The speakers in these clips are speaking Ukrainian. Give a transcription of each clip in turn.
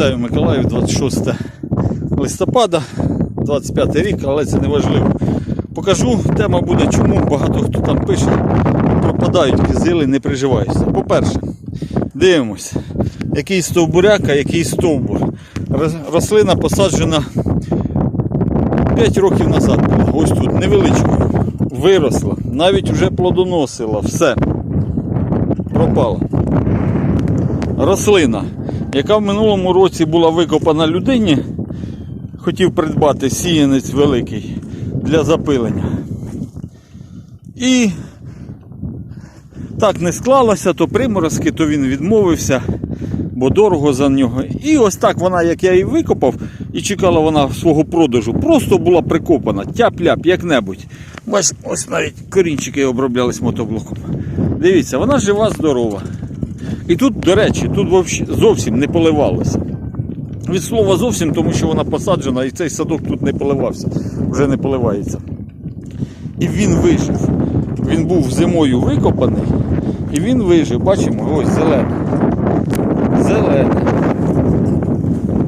Вітаю Миколаїв, 26 листопада, 25 рік, але це не важливо. Покажу, тема буде, чому багато хто там пише, пропадають кизили, не приживаються. По-перше, дивимось, який стовбуряк, а який стовбур. Рослина посаджена 5 років назад була, ось тут, невеличкою. Виросла, навіть вже плодоносила, все. Пропала рослина, яка в минулому році була викопана людині, хотів придбати сіянець великий для запилення. І так не склалося, то приморозки, то він відмовився, бо дорого за нього. І ось так вона, як я її викопав, і чекала вона свого продажу, просто була прикопана, тяп-ляп, як-небудь. Бач, ось навіть корінчики оброблялись мотоблоком. Дивіться, вона жива, здорова. І тут, до речі, тут зовсім не поливалося. Від слова зовсім, тому що вона посаджена і цей садок тут не поливався, вже не поливається. І він вижив. Він був зимою викопаний, і він вижив. Бачимо, ось зелений. Зелений.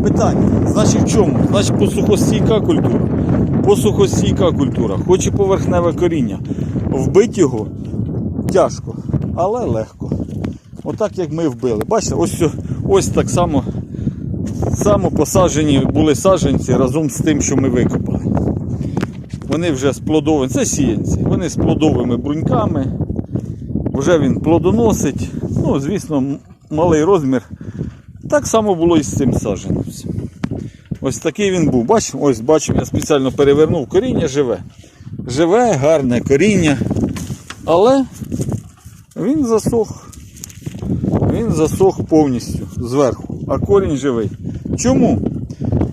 Питання, значить в чому? Значить посухостійка культура. Посухостійка культура, хоч і поверхневе коріння. Вбити його тяжко, але легко. Отак як ми вбили. Бачите, ось, ось так само, само посаджені були саджанці разом з тим, що ми викопали. Вони вже з плодовими, це сіянці, вони з плодовими бруньками. Вже він плодоносить. Ну, звісно, малий розмір. Так само було і з цим саджанцем. Ось такий він був. Бач, ось бачимо, я спеціально перевернув, коріння живе. Живе, гарне коріння. Але він засох. Він засох повністю зверху, а корінь живий. Чому?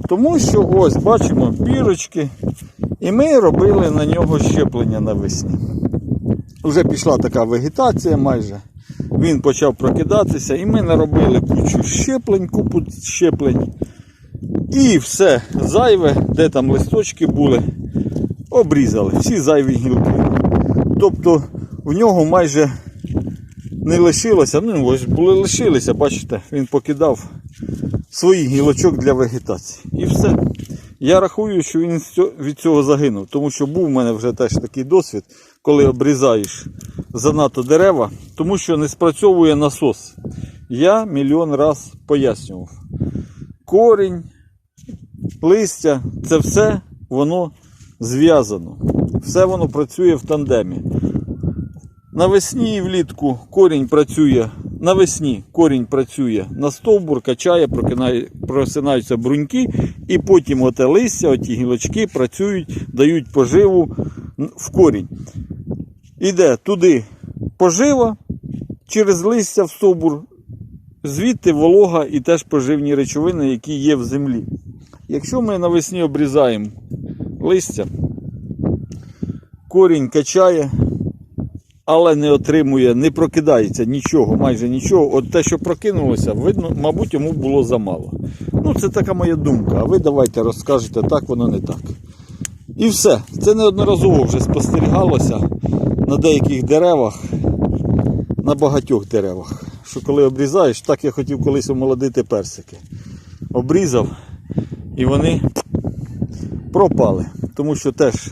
Тому що ось бачимо бірочки, і ми робили на нього щеплення навесні. Вже пішла така вегетація майже. Він почав прокидатися, і ми наробили кучу щеплень, купу щеплень. І все зайве, де там листочки були, обрізали всі зайві гілки. Тобто в нього майже не лишилося, ну ось були лишилися, бачите, він покидав своїх гілочок для вегетації. І все. Я рахую, що він від цього загинув, тому що був у мене вже теж такий досвід, коли обрізаєш занадто дерева, тому що не спрацьовує насос. Я мільйон раз пояснював. Корінь, листя це все воно зв'язано. Все воно працює в тандемі. Навесні і влітку корінь працює. Навесні корінь працює на стовбур, качає, просинаються бруньки, і потім оте листя, оті гілочки працюють, дають поживу в корінь. Іде туди пожива через листя в стовбур, звідти волога і теж поживні речовини, які є в землі. Якщо ми навесні обрізаємо листя, корінь качає, але не отримує, не прокидається нічого, майже нічого. От те, що прокинулося, видно, мабуть, йому було замало. Ну, це така моя думка. А ви давайте розкажете, так воно не так. І все. Це неодноразово вже спостерігалося на деяких деревах, на багатьох деревах. Що коли обрізаєш, так я хотів колись омолодити персики. Обрізав і вони пропали. Тому що теж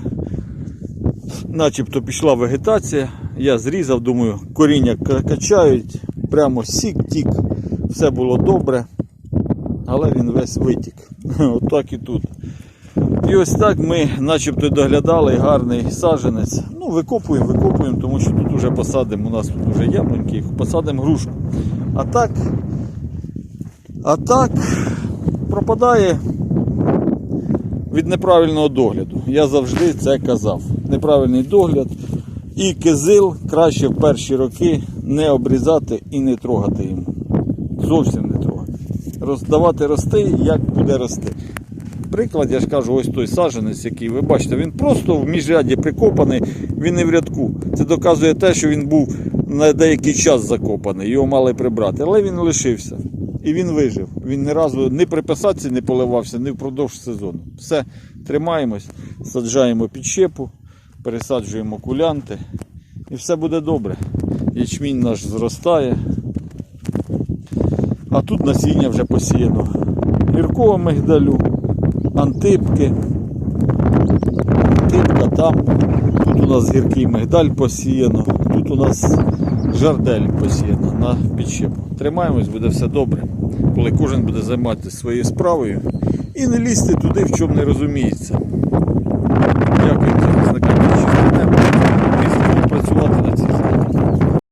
начебто пішла вегетація. Я зрізав, думаю, коріння качають, прямо сік тік, все було добре, але він весь витік. Отак і тут. І ось так ми начебто доглядали гарний саджанець. Ну, викопуємо, викопуємо, тому що тут вже посадимо, у нас тут вже яблуньки, посадимо грушку. А так, а так пропадає від неправильного догляду. Я завжди це казав. Неправильний догляд. І кизил краще в перші роки не обрізати і не трогати йому. Зовсім не трогати. Роздавати рости, як буде рости. Приклад, я ж кажу, ось той саджанець, який ви бачите, він просто в міжряді прикопаний, він не в рядку. Це доказує те, що він був на деякий час закопаний, його мали прибрати, але він лишився. І він вижив. Він ні разу ні при посадці не поливався, ні впродовж сезону. Все, тримаємось, саджаємо під щепу, пересаджуємо кулянти, і все буде добре. Ячмінь наш зростає. А тут насіння вже посіяно. гіркого мигдалю, антипки. Антипка там. Тут у нас гіркий мигдаль посіяно, тут у нас жардель посіяно на підщепу. Тримаємось, буде все добре, коли кожен буде займатися своєю справою і не лізти туди, в чому не розуміється. Дякую за закінчення.